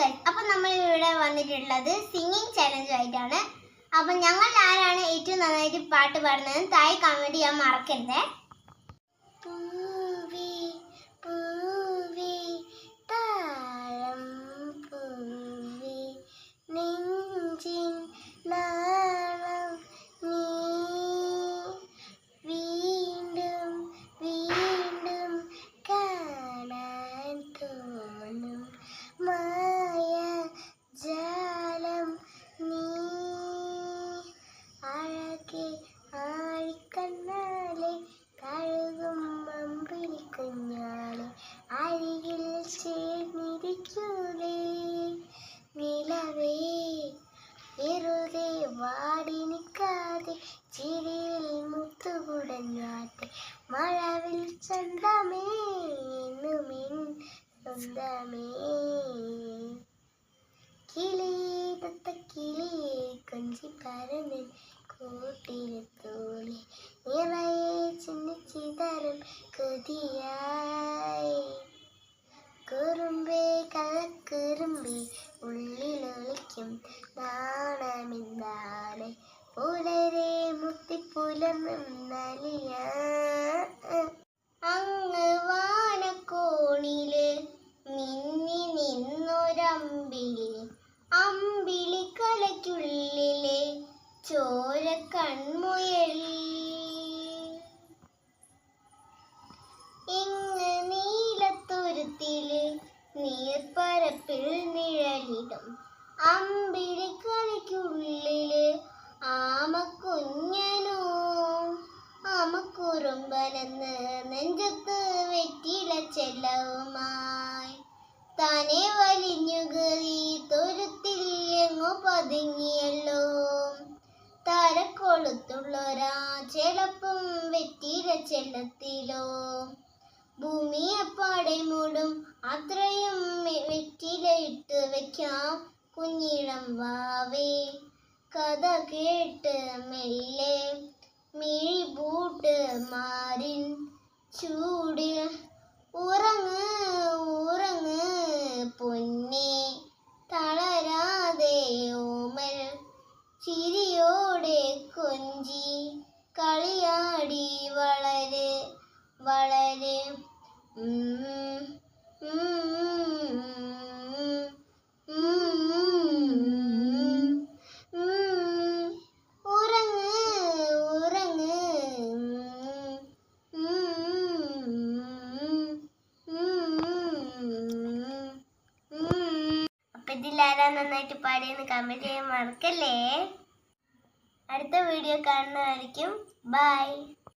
Guys അപ്പം നമ്മൾ ഇവിടെ വന്നിട്ടുള്ളത് സിംഗിങ് ചലഞ്ച് ആയിട്ടാണ്. അപ്പം ഞങ്ങൾ ആരാണ് ഏറ്റവും നന്നായിട്ട് പാട്ട് പാടുന്നത് താഴെ കമന്റ് ചെയ്യാൻ മറക്കരുതേ. ചിരിയിൽ മുത്തുകുടഞ്ഞാട്ടെ മഴവിൽ ചന്തമേ എന്നുമിൻ സ്വന്തമേ. കിളിയേ തത്ത കിളിയേ കൊഞ്ചി പരന്ന് കൂട്ടിലെത്തോളെ നിറയെ ചിന്നിച്ചിതറും കൊതിയായി മുത്തിപ്പുലർന്നും നലിയ അങ്ങ് വാനക്കോണിൽ മിന്നി അമ്പിളി ചോര കൺമുയൽ. നിഴലിടും അമ്പിളി ആമക്കുഞ്ഞനോ. ആമക്കുറുമ്പനെന്ന് നെഞ്ചത്ത് വെറ്റില ചെല്ലവുമായി. താനെ വലിഞ്ഞു കയറി തൊരുത്തിൽ എങ്ങോ പതുങ്ങിയല്ലോ. താരക്കൊളുത്തുള്ളൊരാ ചെലപ്പം വെറ്റില ചെല്ലത്തിലോ. ഭൂമിയെപ്പാടെ മൂടും അത്രയും വെറ്റിലയിട്ട് വെക്കാം കുഞ്ഞിളം വാവേ. കഥ കേട്ട് മെല്ലെ മിഴി പൂട്ട് മാറിൻ ചൂടിൽ ഉറങ്ങ് ഉറങ്ങ് പൊന്നെ. തളരാതെ ഓമൽ. ചിരിയോടെ കൊഞ്ചി. കളിയാടി വളരെ വളര്. ഉം, ഉം, ഉം. ഉറങ്ങ് ഉറങ്ങ് അപ്പൊ എന്ന് കമന്റ് ചെയ്യാൻ മറക്കല്ലേ? അടുത്ത വീഡിയോ കാണുന്നതായിരിക്കും. ബൈ